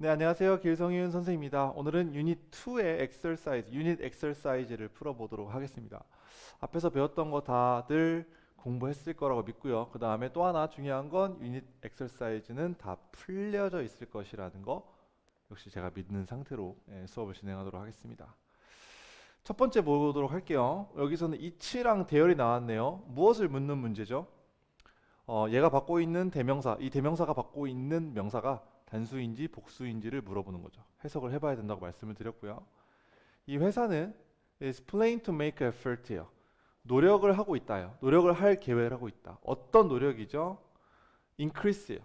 네, 안녕하세요. 길성윤 선생입니다. 오늘은 유닛 2의 엑서사이즈, 유닛 엑서사이즈를 풀어보도록 하겠습니다. 앞에서 배웠던 거 다들 공부했을 거라고 믿고요. 그 다음에 또 하나 중요한 건 유닛 엑서사이즈는 다 풀려져 있을 것이라는 거 역시 제가 믿는 상태로 예, 수업을 진행하도록 하겠습니다. 첫 번째 보도록 할게요. 여기서는 이치랑 대열이 나왔네요. 무엇을 묻는 문제죠? 어, 얘가 받고 있는 대명사, 이 대명사가 받고 있는 명사가 단수인지 복수인지를 물어보는 거죠. 해석을 해봐야 된다고 말씀을 드렸고요. 이 회사는 is planning to make effort예요. 노력을 하고 있다요. 노력을 할 계획을 하고 있다. 어떤 노력이죠? increase예요.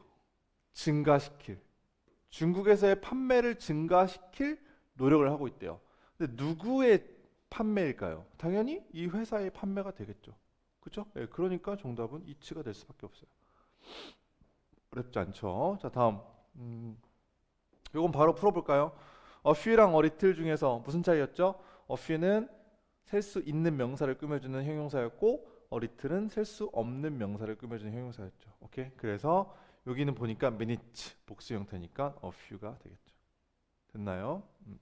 증가시킬. 중국에서의 판매를 증가시킬 노력을 하고 있대요. 근데 누구의 판매일까요? 당연히 이 회사의 판매가 되겠죠. 그렇죠? 예, 그러니까 정답은 이치가 될 수밖에 없어요. 어렵지 않죠? 자, 다음. 음, 요건 바로 풀어볼까요? a few랑 little 중에서 무슨 차이였죠? a few는 셀 수 있는 명사를 꾸며주는 형용사였고 little은 셀 수 없는 명사를 꾸며주는 형용사였죠. 오케이? 그래서 여기는 보니까 minute 복수 형태니까 a few가 되겠죠. 됐나요? 음.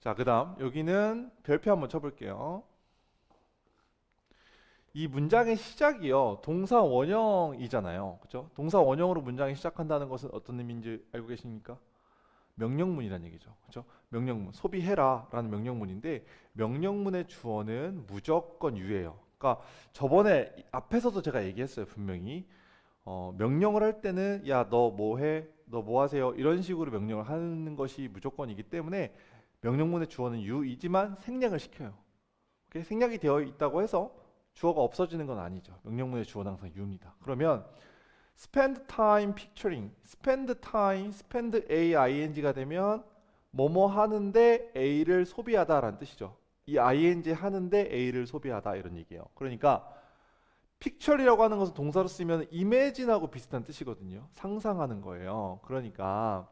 자, 그다음 여기는 별표 한번 쳐볼게요. 이 문장의 시작이요 동사 원형이잖아요. 그죠 동사 원형으로 문장이 시작한다는 것은 어떤 의미인지 알고 계십니까? 명령문이라는 얘기죠. 그죠 명령문 소비해라 라는 명령문인데 명령문의 주어는 무조건 유예요. 그러니까 저번에 앞에서도 제가 얘기했어요 분명히. 어, 명령을 할 때는 야 너 뭐해? 너 뭐하세요? 이런 식으로 명령을 하는 것이 무조건이기 때문에 명령문의 주어는 유이지만 생략을 시켜요? 생략이 되어 있다고 해서 주어가 없어지는 건 아니죠. 명령문의 주어는 항상 you입니다. 그러면 spend time picturing, spend time, spend a ing가 되면 뭐뭐 하는데 a를 소비하다라는 뜻이죠. 이 ing 하는데 a를 소비하다 이런 얘기예요. 그러니까 picture이라고 하는 것은 동사로 쓰면 imagine하고 비슷한 뜻이거든요. 상상하는 거예요. 그러니까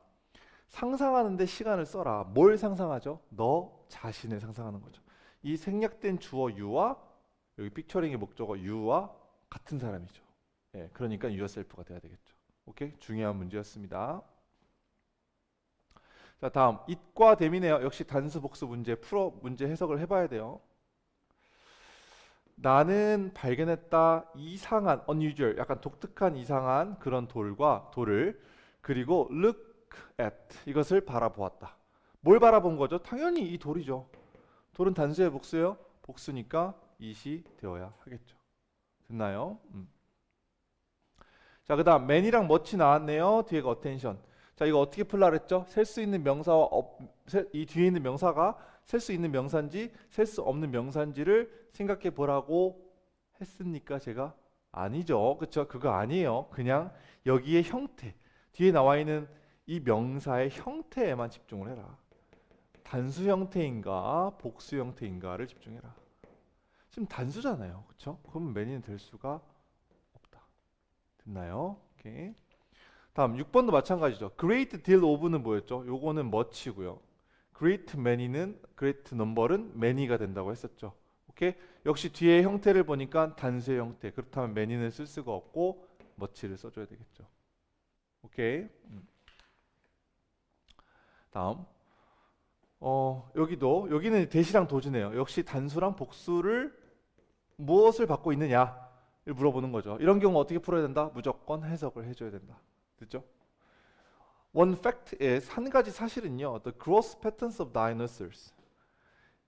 상상하는데 시간을 써라. 뭘 상상하죠? 너 자신을 상상하는 거죠. 이 생략된 주어 you와 여기 픽처링의 목적어 you와 같은 사람이죠. 예, 그러니까 yourself가 돼야 되겠죠. 오케이? 중요한 문제였습니다. 자, 다음 it과 them이네요. 역시 단수 복수 문제 풀어 문제 해석을 해 봐야 돼요. 나는 발견했다 이상한 unusual 약간 독특한 이상한 그런 돌과 돌을 그리고 look at 이것을 바라보았다. 뭘 바라본 거죠? 당연히 이 돌이죠. 돌은 단수의 복수예요. 복수니까 it이 되어야 하겠죠. 됐나요? 음. 자, 그다음 man이랑 much 나왔네요. 뒤에가 attention. 자, 이거 어떻게 풀라 그랬죠? 셀 수 있는 명사와 업, 세, 이 뒤에 있는 명사가 셀 수 있는 명사인지 셀 수 없는 명사인지를 생각해 보라고 했습니까? 제가 아니죠. 그렇죠? 그거 아니에요. 그냥 여기에 형태, 뒤에 나와 있는 이 명사의 형태에만 집중을 해라. 단수 형태인가 복수 형태인가를 집중해라. 지금 단수잖아요. 그렇죠? 그럼 many는 될 수가 없다. 됐나요? 오케이. 다음 6번도 마찬가지죠. great deal of는 뭐였죠? 요거는 much고요. great many는 great number은 many가 된다고 했었죠. 오케이? 역시 뒤에 형태를 보니까 단수의 형태. 그렇다면 many는 쓸 수가 없고 much를 써줘야 되겠죠. 오케이. 음. 다음 어 여기도 여기는 대시랑 도지네요. 역시 단수랑 복수를 무엇을 받고 있느냐를 물어보는 거죠. 이런 경우 어떻게 풀어야 된다? 무조건 해석을 해줘야 된다. 됐죠? One fact is 한 가지 사실은요. The growth patterns of dinosaurs.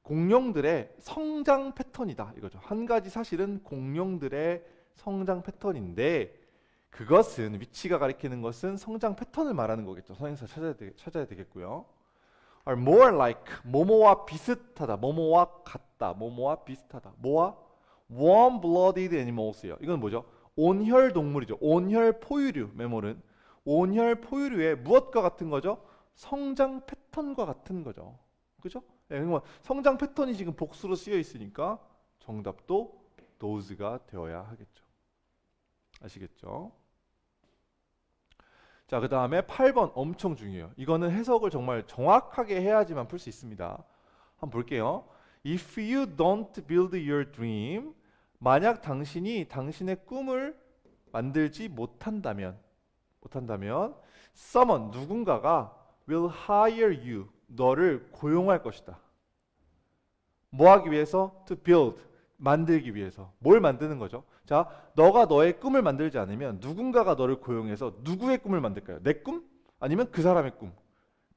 공룡들의 성장 패턴이다 이거죠. 한 가지 사실은 공룡들의 성장 패턴인데 그것은 위치가 가리키는 것은 성장 패턴을 말하는 거겠죠. 성형사 찾아야, 되, 찾아야 되겠고요. are more like 뭐뭐와 비슷하다, 뭐뭐와 같다, 뭐뭐와 비슷하다, 뭐와 warm-blooded animals요. 이건 뭐죠? 온혈 동물이죠. 온혈 포유류 메모는 온혈 포유류의 무엇과 같은 거죠? 성장 패턴과 같은 거죠. 그죠? 네, 그러면 성장 패턴이 지금 복수로 쓰여 있으니까 정답도 those가 되어야 하겠죠. 아시겠죠? 자, 그 다음에 8번 엄청 중요해요. 이거는 해석을 정말 정확하게 해야지만 풀 수 있습니다. 한번 볼게요. If you don't build your dream, 만약 당신이 당신의 꿈을 만들지 못한다면, 못한다면 someone 누군가가 will hire you 너를 고용할 것이다. 뭐 하기 위해서? to build 만들기 위해서. 뭘 만드는 거죠? 자, 너가 너의 꿈을 만들지 않으면 누군가가 너를 고용해서 누구의 꿈을 만들까요? 내 꿈? 아니면 그 사람의 꿈?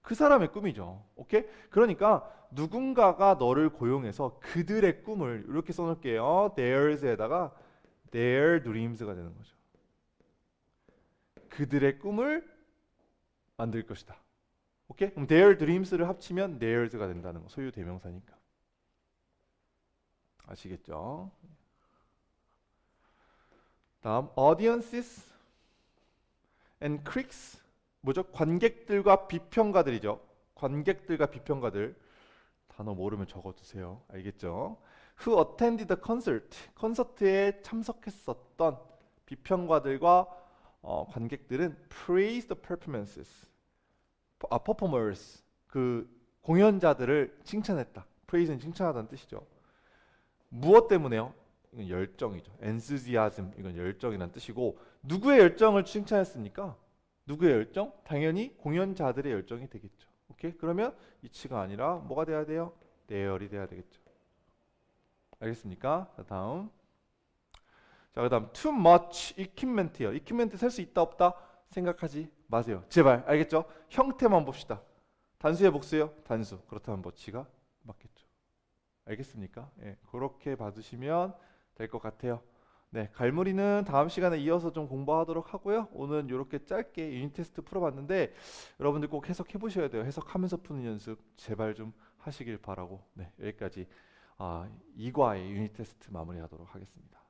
그 사람의 꿈이죠. 오케이? 그러니까 누군가가 너를 고용해서 그들의 꿈을 이렇게 써놓을게요. theirs에다가 their dreams가 되는 거죠. 그들의 꿈을 만들 것이다. 오케이? 그럼 their dreams를 합치면 theirs가 된다는 거. 소유 대명사니까. 아시겠죠? 다음 audiences and critics 뭐죠? 관객들과 비평가들이죠. 관객들과 비평가들 단어 모르면 적어두세요. 알겠죠? Who attended the concert? 콘서트에 참석했었던 비평가들과 어, 관객들은 praise the performances. 아, performers. 그 공연자들을 칭찬했다. praise는 칭찬하다는 뜻이죠. 무엇 때문에요? 이건 열정이죠. enthusiasm 이건 열정이라는 뜻이고 누구의 열정을 칭찬했습니까? 누구의 열정? 당연히 공연자들의 열정이 되겠죠. 오케이? 그러면 이치가 아니라 뭐가 돼야 돼요? 내열이 돼야 되겠죠. 알겠습니까? 자, 다음. 자, 그다음 too much equipment이요. equipment 셀수 있다 없다 생각하지 마세요. 제발. 알겠죠? 형태만 봅시다. 단수의 복수요? 단수. 그렇다면 뭐치가 맞겠죠. 알겠습니까? 예, 그렇게 봐주시면 될 것 같아요. 네, 갈무리는 다음 시간에 이어서 좀 공부하도록 하고요. 오늘은 이렇게 짧게 유닛 테스트 풀어봤는데 여러분들 꼭 해석해 보셔야 돼요. 해석하면서 푸는 연습 제발 좀 하시길 바라고 네, 여기까지 아, 2과의 유닛 테스트 마무리하도록 하겠습니다.